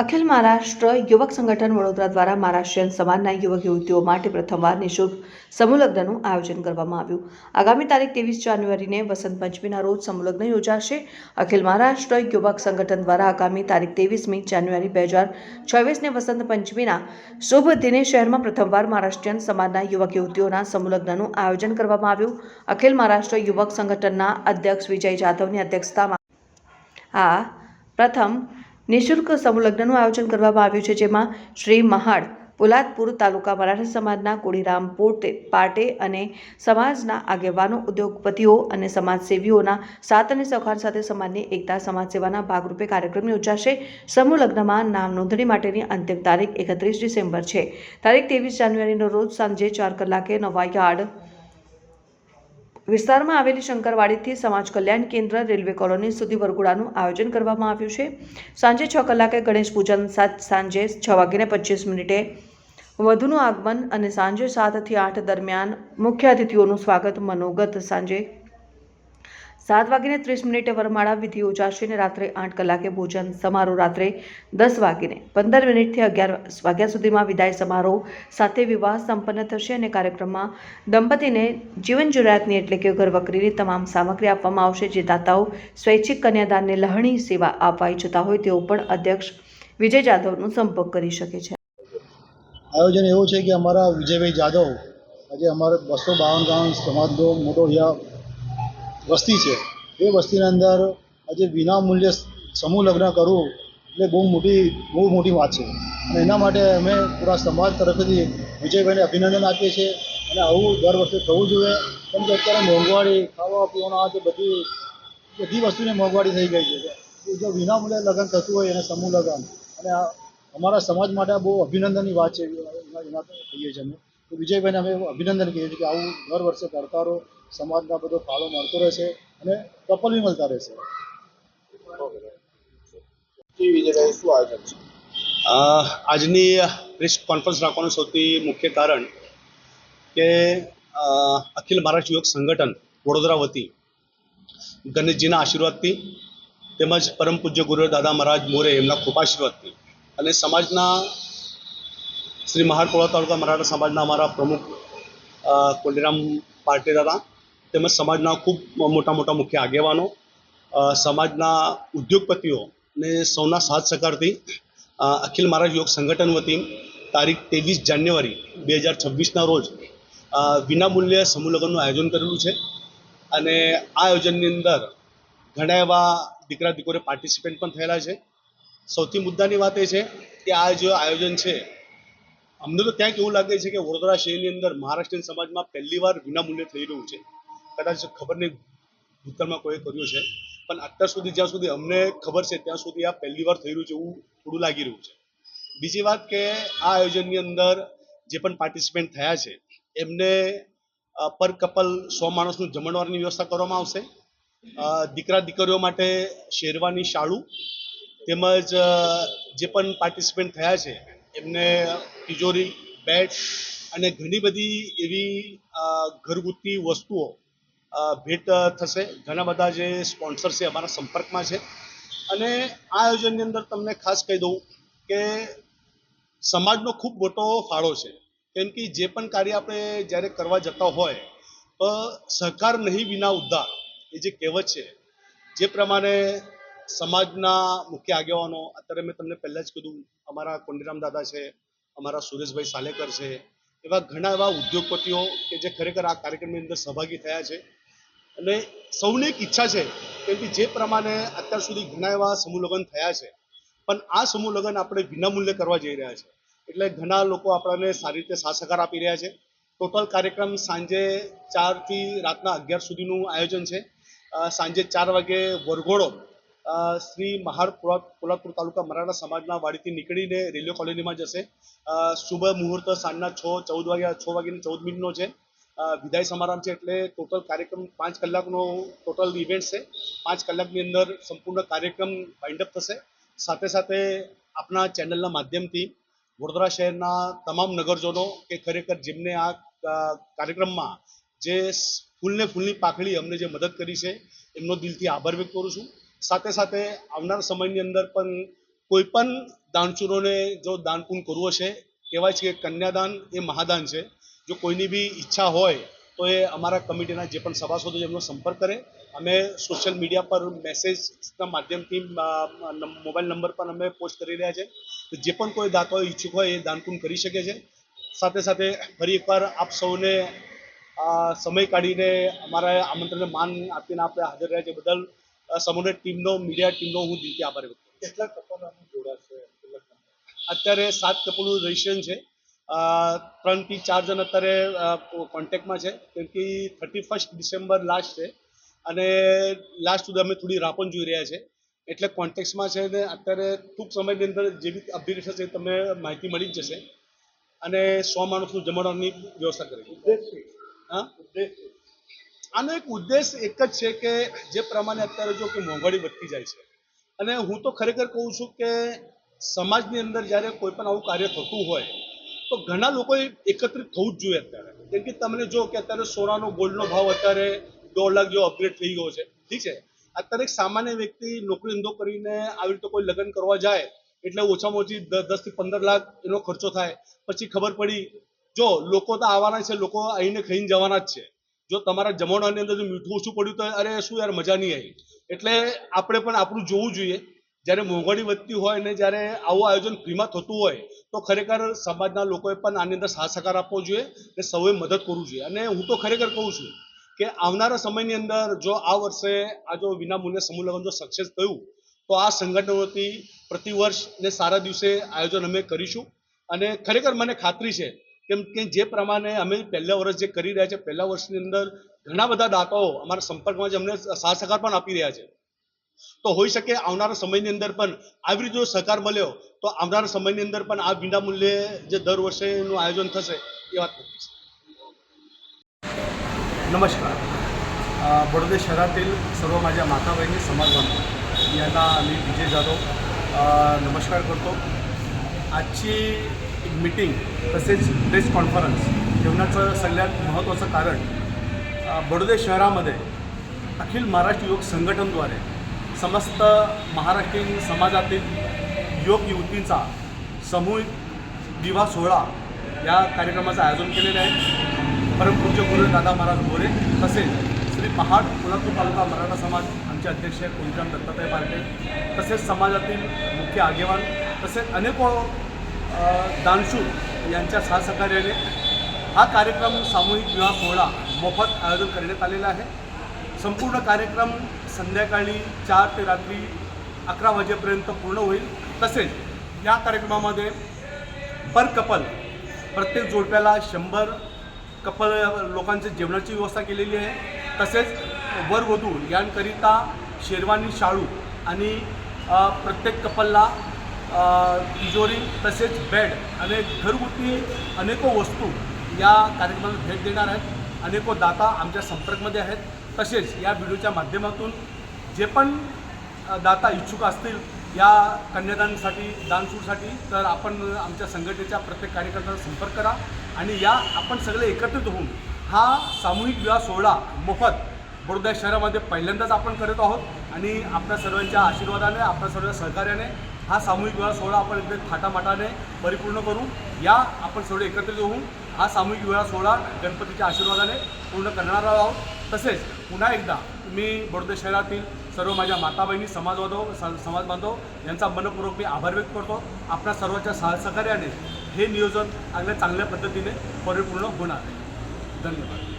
અખિલ મહારાષ્ટ્ર યુવક સંગઠન વડોદરા દ્વારા મહારાષ્ટ્રીયન સમાજના યુવક યુવતીઓ માટે પ્રથમવાર નિઃશુલ્ક સમૂહલગ્નનું આયોજન કરવામાં આવ્યું. આગામી તારીખ ત્રેવીસ જાન્યુઆરીને વસંત પંચમીના રોજ સમૂહલગ્ન યોજાશે. અખિલ મહારાષ્ટ્ર યુવક સંગઠન દ્વારા આગામી તારીખ ત્રેવીસમી જાન્યુઆરી બે હજાર છવ્વીસને વસંત પંચમીના શુભ દિને શહેરમાં પ્રથમવાર મહારાષ્ટ્રીયન સમાજના યુવક યુવતીઓના સમૂહલગ્નનું આયોજન કરવામાં આવ્યું. અખિલ મહારાષ્ટ્ર યુવક સંગઠનના અધ્યક્ષ વિજય જાધવની અધ્યક્ષતામાં આ પ્રથમ નિઃશુલ્ક સમૂહલગ્નનું આયોજન કરવામાં આવ્યું છે, જેમાં શ્રી મહાડ, પોલાદપુર તાલુકા મરાઠા સમાજના કોડીરામ પોટે પાટે અને સમાજના આગેવાનો, ઉદ્યોગપતિઓ અને સમાજસેવીઓના સાથ અને સૌખાન સાથે સમાજની એકતા સમાજ સેવાના ભાગરૂપે કાર્યક્રમ યોજાશે. સમૂહ લગ્નમાં નામ નોંધણી માટેની અંતિમ તારીખ એકત્રીસ ડિસેમ્બર છે. તારીખ ત્રેવીસ જાન્યુઆરીનો રોજ સાંજે ચાર કલાકે નવા યાર્ડ વિસ્તારમાં આવેલી શંકરવાડીથી સમાજ કલ્યાણ કેન્દ્ર રેલવે કોલોની સુધી વરઘોડાનું આયોજન કરવામાં આવ્યું છે. સાંજે છ કલાકે ગણેશ પૂજન સાત, સાંજે છ વાગીને પચીસ મિનિટે વધુનું આગમન અને સાંજે સાતથી આઠ દરમિયાન મુખ્ય અતિથિઓનું સ્વાગત મનોગત સાંજે સાત વાગીને ત્રીસ મિનિટે વરમાળા વિધિ યોજાશે અને રાત્રે આઠ કલાકે ભોજન સમારોહ રાત્રે દસ વાગીને. પંદર મિનિટથી અગિયાર વાગ્યા સુધીમાં વિદાય સમારોહ સાથે વિવાહ સંપન્ન થશે અને કાર્યક્રમમાં દંપતીને જીવન જરૂરિયાતની એટલે કે ઘરવકરીની તમામ સામગ્રી આપવામાં આવશે. જે દાતાઓ સ્વૈચ્છિક કન્યાદાનને લહણી સેવા આપવા ઈચ્છતા હોય તેઓ પણ અધ્યક્ષ વિજય જાધવનો સંપર્ક કરી શકે છે. આયોજન એવું છે કે અમારા વિજયભાઈ જાદવ આજે અમારે બસો બાવન ગામ સમાજનો મોટો અહીંયા વસ્તી છે. એ વસ્તીની અંદર આજે વિના મૂલ્યે સમૂહ લગ્ન કરવું એટલે બહુ મોટી બહુ મોટી વાત છે. અને એના માટે અમે પૂરા સમાજ તરફથી વિજયભાઈને અભિનંદન આપીએ છીએ. અને આવું દર વર્ષે થવું જોઈએ. કેમ કે અત્યારે મોંઘવારી, ખાવા પીવાના આ જે બધી બધી વસ્તુની મોંઘવારી થઈ ગઈ છે. જો વિના મૂલ્યે લગ્ન થતું હોય એને સમૂહ લગ્ન. અને અમારા સમાજ માટે બહુ અભિનંદનની વાત છે. એના કહીએ છીએ અમે. તો વિજયભાઈને અમે અભિનંદન કહીએ છીએ કે આવું દર વર્ષે કરતા રહો સમાજના બધો ફાળો મળતો રહેશે અને કપલ બી મળતા રહેશે આજની પ્રેસ કોન્ફરન્સ રાખવાનું સૌથી મુખ્ય કારણ કે અખિલ મહારાષ્ટ્ર યુવક સંગઠન વડોદરા વતી ગણેશજીના આશીર્વાદથી તેમજ પરમ પૂજ્ય ગુરુ દાદા મહારાજ મોરે એમના કૃપાશીર્વાદથી અને સમાજના શ્રી મહારપોળા તાલુકા મરાઠા સમાજના અમારા પ્રમુખ કોંડીરામ દાદા તેમજ સમાજના ખૂબ મોટા મોટા મુખ્ય આગેવાનો સમાજના ઉદ્યોગપતિઓ ને સૌના સાથ સહકારથી અખિલ મહારાજ યોગ સંગઠન વતી તારીખ ત્રેવીસ જાન્યુઆરી બે હજાર છવ્વીસના રોજ વિનામૂલ્યે વિનામૂલ્ય સમૂહ લગ્નનું આયોજન કરેલું છે અને આ આયોજનની અંદર ઘણા એવા દીકરા દીકરીઓ પાર્ટિસિપેન્ટ પણ થયેલા છે. સૌથી મુદ્દાની વાત એ છે કે આ જે આયોજન છે અમને તો ત્યાં એવું લાગે છે કે વડોદરા શહેરની અંદર મહારાષ્ટ્રીયન સમાજમાં પહેલી વાર વિનામૂલ્યે થઈ રહ્યું છે. કદાચ ખબર નહીં ભૂતકાળમાં કોઈ કર્યું છે, પણ અત્યાર સુધી, જ્યાં સુધી અમને ખબર છે, ત્યાં સુધી આ પહેલી વાર થઈ રહ્યું છે એવું થોડું લાગી રહ્યું છે. બીજી વાત કે આ આયોજનની અંદર જે પણ પાર્ટિસિપેન્ટ થયા છે, એમને પર કપલ સો માણસનું જમણવારની વ્યવસ્થા કરવામાં આવશે. દીકરા દીકરીઓ માટે શેરવાની શાળું તેમજ જે પણ પાર્ટિસિપેન્ટ થયા છે એમને તિજોરી, બેટ અને ઘણી બધી એવી ઘરગુતી વસ્તુઓ ભેટ થશે. ઘણા બધા જે સ્પોન્સર છે અમારા સંપર્કમાં છે. અને આ આયોજનની અંદર તમને ખાસ કહી દઉં કે સમાજનો ખૂબ મોટો ફાળો છે. કેમ કે જે પણ કાર્ય આપણે જ્યારે કરવા જતા હોય, તો સહકાર નહીં વિના ઉદ્ધાર, એ જે કહેવત છે, જે પ્રમાણે સમાજના મુખ્ય આગેવાનો, અત્યારે મેં તમને પહેલાં જ કીધું, અમારા કોંડીરામ દાદા છે, અમારા સુરેશભાઈ સાલેકર છે, એવા ઘણા એવા ઉદ્યોગપતિઓ કે જે ખરેખર આ કાર્યક્રમની અંદર સહભાગી થયા છે. અને સૌની એક ઈચ્છા છે કેમ કે જે પ્રમાણે અત્યાર સુધી ઘણા એવા સમૂહ થયા છે, પણ આ સમૂહ આપણે વિનામૂલ્યે કરવા જઈ રહ્યા છે. એટલે ઘણા લોકો આપણને સારી રીતે સાથ સહકાર આપી રહ્યા છે. ટોટલ કાર્યક્રમ સાંજે ચારથી રાતના અગિયાર સુધીનું આયોજન છે. સાંજે ચાર વાગે વરઘોડો શ્રી મહાર પોલા- પોલાદપુર તાલુકા મરાઠા સમાજના વાડીથી નીકળીને રેલવે કોલોનીમાં જશે. શુભ મુહૂર્ત સાંજના છ, ચૌદ વાગ્યા, છ વાગ્યાને ચૌદ મિનિટનો છે. વિદાય સમારંભ છે એટલે ટોટલ કાર્યક્રમ પાંચ કલાકનો ટોટલ ઇવેન્ટ છે. પાંચ કલાકની અંદર સંપૂર્ણ કાર્યક્રમ વાઇન્ડઅપ થશે. સાથે સાથે આપણા ચેનલના માધ્યમથી વડોદરા શહેરના તમામ નગરજનો કે ખરેખર જેમને આ કાર્યક્રમમાં જે ફૂલને ફૂલની પાખડી અમને જે મદદ કરી છે, એમનો દિલથી આભાર વ્યક્ત કરું છું. સાથે સાથે આવનાર સમયની અંદર પણ કોઈ પણ દાનચૂરોને જો દાન પૂન કરવું હશે, કહેવાય છે કે કન્યાદાન એ મહાદાન છે. જો કોઈની બી ઈચ્છા હોય, તો એ અમારા કમિટીના જે પણ સભાસદો છે, એમનો સંપર્ક કરે. અમે સોશિયલ મીડિયા પર મેસેજના માધ્યમથી મોબાઈલ નંબર પર અમે પોસ્ટ કરી રહ્યા છે. જે પણ કોઈ દાતાઓ ઈચ્છુક હોય, એ દાન પૂન કરી શકે છે. સાથે સાથે ફરી એકવાર આપ સૌને સમય કાઢીને અમારા આમંત્રણને માન આપીને આપણે હાજર રહ્યા છે. બદલ અ, ટીમનો મીડિયા ટીમનો હું દિલથી આભાર વ્યક્ત. કેટલા કપલ આમાં જોડાશે અત્યારે સાત કપલનું રજિસ્ટ્રેશન છે. ત્રણથી ચાર જણ અત્યારે કોન્ટેક્ટમાં છે. કેમ કે થર્ટી ફર્સ્ટ ડિસેમ્બર લાસ્ટ છે. અને લાસ્ટ સુધી અમે થોડી રાહ પણ જોઈ રહ્યા છે. એટલે કોન્ટેક્ટમાં છે ને અત્યારે ટૂંક સમયની અંદર જે બી અપડેટ થશે તમને માહિતી મળી જ જશે. અને સો માણસનું જમાડવાની વ્યવસ્થા કરી હા? આનો એક ઉદ્દેશ એક જ છે કે જે પ્રમાણે અત્યારે જો કે મોંઘવારી વધતી જાય છે. અને હું તો ખરેખર કહું છું કે સમાજની અંદર જ્યારે કોઈ પણ આવું કાર્ય થતું હોય, તો ઘણા લોકોએ એકત્રિત થવું જ જોઈએ અત્યારે. કેમ કે તમને જો કે અત્યારે સોનાનો ગોલ્ડનો ભાવ અત્યારે દોઢ લાખ જેવો અપગ્રેડ થઈ ગયો છે. ઠીક છે? અત્યારે એક સામાન્ય વ્યક્તિ નોકરી ધંધો કરીને આવી રીતે કોઈ લગ્ન કરવા જાય, એટલે ઓછામાં ઓછી દસથી પંદર લાખ એનો ખર્ચો થાય. પછી ખબર પડી, જો લોકો તો આવવાના છે, લોકો આવીને ખાઈને જવાના જ છે. જો તમારા જમણવાની અંદર જો મીઠું ઓછું પડ્યું તો અરે શું યાર, મજા નહીં આવી. એટલે આપણે પણ આપણું જોવું જોઈએ. જ્યારે મોંઘવારી વધતી હોય ને જ્યારે આવું આયોજન ફ્રીમાં થતું હોય, તો ખરેખર સમાજના લોકોએ પણ આની અંદર સાથ સહકાર આપવો જોઈએ અને સૌએ મદદ કરવું જોઈએ. અને હું તો ખરેખર કહું છું કે આવનારા સમયની અંદર જો આ વર્ષે આ જો વિનામૂલ્ય સમૂહ લગ્ન જો સક્સેસ થયું, તો આ સંગઠનોથી પ્રતિવર્ષ ને સારા દિવસે આયોજન અમે કરીશું. અને ખરેખર મને ખાતરી છે કેમ કે જે પ્રમાણે અમે પહેલા વર્ષ જે કરી રહ્યા છે પહેલા વર્ષની અંદર ઘણા બધા દાતાઓ અમારા સંપર્કમાં જે અમને સાથ સહકાર પણ આપી રહ્યા છે તો હોઈ શકે આવનારા સમયની અંદર પણ આવી રીતે જો સહકાર મળ્યો તો આવનારા સમયની અંદર પણ આ વિનામૂલ્યે જે દર વર્ષે એનું આયોજન થશે એ વાત નક્કી છે नमस्कार अ, बडोदे शहरातील सर्व माझ्या माता बहिणी समाज बांधव यांना मी विजय जाधव अ, नमस्कार करतो आजची एक मीटिंग तसेच प्रेस कॉन्फरन्स ठेवण्याचं सगळ्यात महत्त्वाचं कारण बडोदे शहरामध्ये अखिल महाराष्ट्र योग संघटनद्वारे समस्त महाराष्ट्रीयन समाजातील योग युवतींचा सामूहिक विवाह सोहळा या कार्यक्रमाचं आयोजन केलेलं आहे. परमपूज्य गुरु दादा महाराज गोरे तसेच श्री महाड कोल्हापूर तालुका मराठा समाज आमचे अध्यक्ष कोंडराम दत्तात्रय पार्टे तसेच समाजातील मुख्य आगेवान तसेच अनेको दानशू दानशूर यांच्या सहसहकार्याने हा कार्यक्रम सामूहिक विवाह सोहळा मोफत आयोजन करण्यात आलेला आहे. संपूर्ण कार्यक्रम संध्याकाळी चार ते रात्री अकरा वाजेपर्यंत पूर्ण होईल. तसेच या कार्यक्रमामध्ये पर कपल प्रत्येक जोडप्याला शंभर कपल लोकांच्या जेवणाची व्यवस्था केलेली आहे. तसेच वरवधू यांकरिता शेरवानी शाळू आणि प्रत्येक कपलला तिजोरी तसेच बेड आणि घरगुती अनेको वस्तू या कार्यक्रमाला भेट देणार आहेत. अनेको दाता आमच्या संपर्कमध्ये आहेत. तसेच या व्हिडिओच्या माध्यमातून जे पण दाता इच्छुक असतील या कन्यादानसाठी दानसूरसाठी तर आपण आमच्या संघटनेच्या प्रत्येक कार्यकर्त्यांचा संपर्क करा आणि या आपण सगळे एकत्रित होऊन हा सामूहिक विवाह सोहळा मोफत बडोदा शहरामध्ये पहिल्यांदाच आपण करत आहोत. आणि आपल्या सर्वांच्या आशीर्वादाने आपल्या सर्व सहकार्याने हा सामूहिक विवाह सोहळा आपण एकदम थाटामाटाने परिपूर्ण करू. या आपण सगळे एकत्रित होऊन हा सामूहिक विवाह सोहळा गणपतीच्या आशीर्वादाने पूर्ण करणार आहोत. तसेच पुन्हा एकदा मी बडोदे शहरातील सर्व माझ्या माता बहिणी समाज स- समाज बांधव यांचा मनपूर्वक मी आभार व्यक्त करतो. आपल्या सर्वांच्या सह सहकार्याने हे नियोजन अगदी चांगल्या पद्धतीने परिपूर्ण होणार आहे. धन्यवाद.